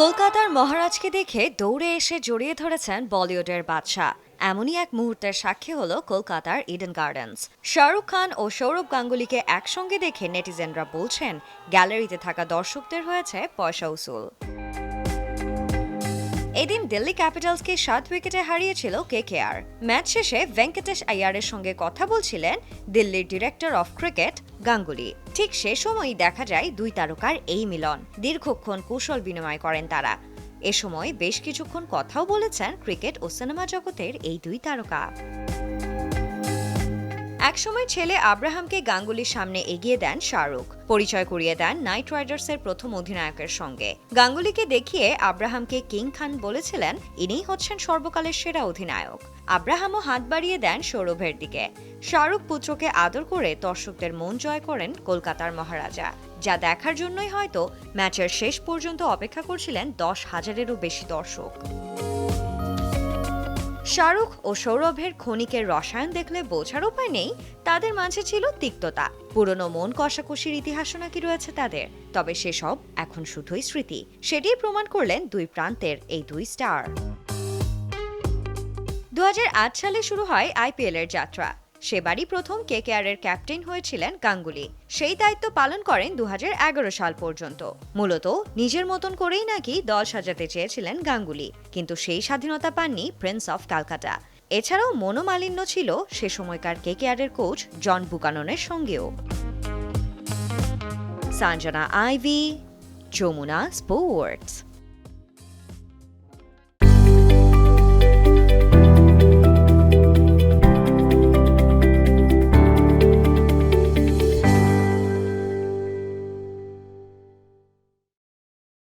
কলকাতার মহারাজকে দেখে দৌড়ে এসে জড়িয়ে ধরেছেন বলিউডের বাদশাহ। এমনই এক মুহূর্তের সাক্ষী হল কলকাতার ইডেন গার্ডেন্স শাহরুখ খান ও সৌরভ গাঙ্গুলিকে একসঙ্গে দেখে নেটিজেনরা বলছেন, গ্যালারিতে থাকা দর্শকদের হয়েছে পয়সা উসুল। এদিন দিল্লি ক্যাপিটালসকে সাত উইকেটে হারিয়েছিল কেকেআর। ম্যাচ শেষে ভেঙ্কটেশ আয়ারের সঙ্গে কথা বলছিলেন দিল্লির ডিরেক্টর অফ ক্রিকেট গাঙ্গুলি। ঠিক সে সময়ই দেখা যায় দুই তারকার এই মিলন। দীর্ঘক্ষণ কৌশল বিনিময় করেন তারা। এ সময় বেশ কিছুক্ষণ কথাও বলেছেন ক্রিকেট ও সিনেমা জগতের এই দুই তারকা। একসময় ছেলে আব্রাহামকে গাঙ্গুলির সামনে এগিয়ে দেন শাহরুখ। পরিচয় করিয়ে দেন নাইট রাইডার্সের প্রথম অধিনায়কের সঙ্গে। গাঙ্গুলিকে দেখিয়ে আব্রাহামকে কিং খান বলেছিলেন, ইনিই হচ্ছেন সর্বকালের সেরা অধিনায়ক। আব্রাহামও হাত বাড়িয়ে দেন সৌরভের দিকে। শাহরুখ পুত্রকে আদর করে দর্শকদের মন জয় করেন কলকাতার মহারাজা। যা দেখার জন্যই হয়তো ম্যাচের শেষ পর্যন্ত অপেক্ষা করছিলেন দশ হাজারেরও বেশি দর্শক। শাহরুখ ও সৌরভের ক্ষণিকের রসায়ন দেখলে বোঝার উপায় নেই, তাদের মাঝে ছিল তিক্ততা। পুরনো মন কষাকষির ইতিহাসও নাকি রয়েছে তাদের? তবে সেসব এখন শুধুই স্মৃতি। সেটিই প্রমাণ করলেন দুই প্রান্তের এই দুই স্টার। দু হাজার আট সালে শুরু হয় আইপিএল এর যাত্রা। সেবারই প্রথম কেকেআর এর ক্যাপ্টেন হয়েছিলেন গাঙ্গুলি। সেই দায়িত্ব পালন করেন দুহাজার এগারো সাল পর্যন্ত। মূলত নিজের মতন করেই নাকি দল সাজাতে চেয়েছিলেন গাঙ্গুলি, কিন্তু সেই স্বাধীনতা পাননি প্রিন্স অফ ক্যালকাটা। এছাড়াও মনোমালিন্য ছিল সে সময়কার কেকেআর এর কোচ জন বুকাননের সঙ্গেও। Sanjana Ivy, Jamuna sports.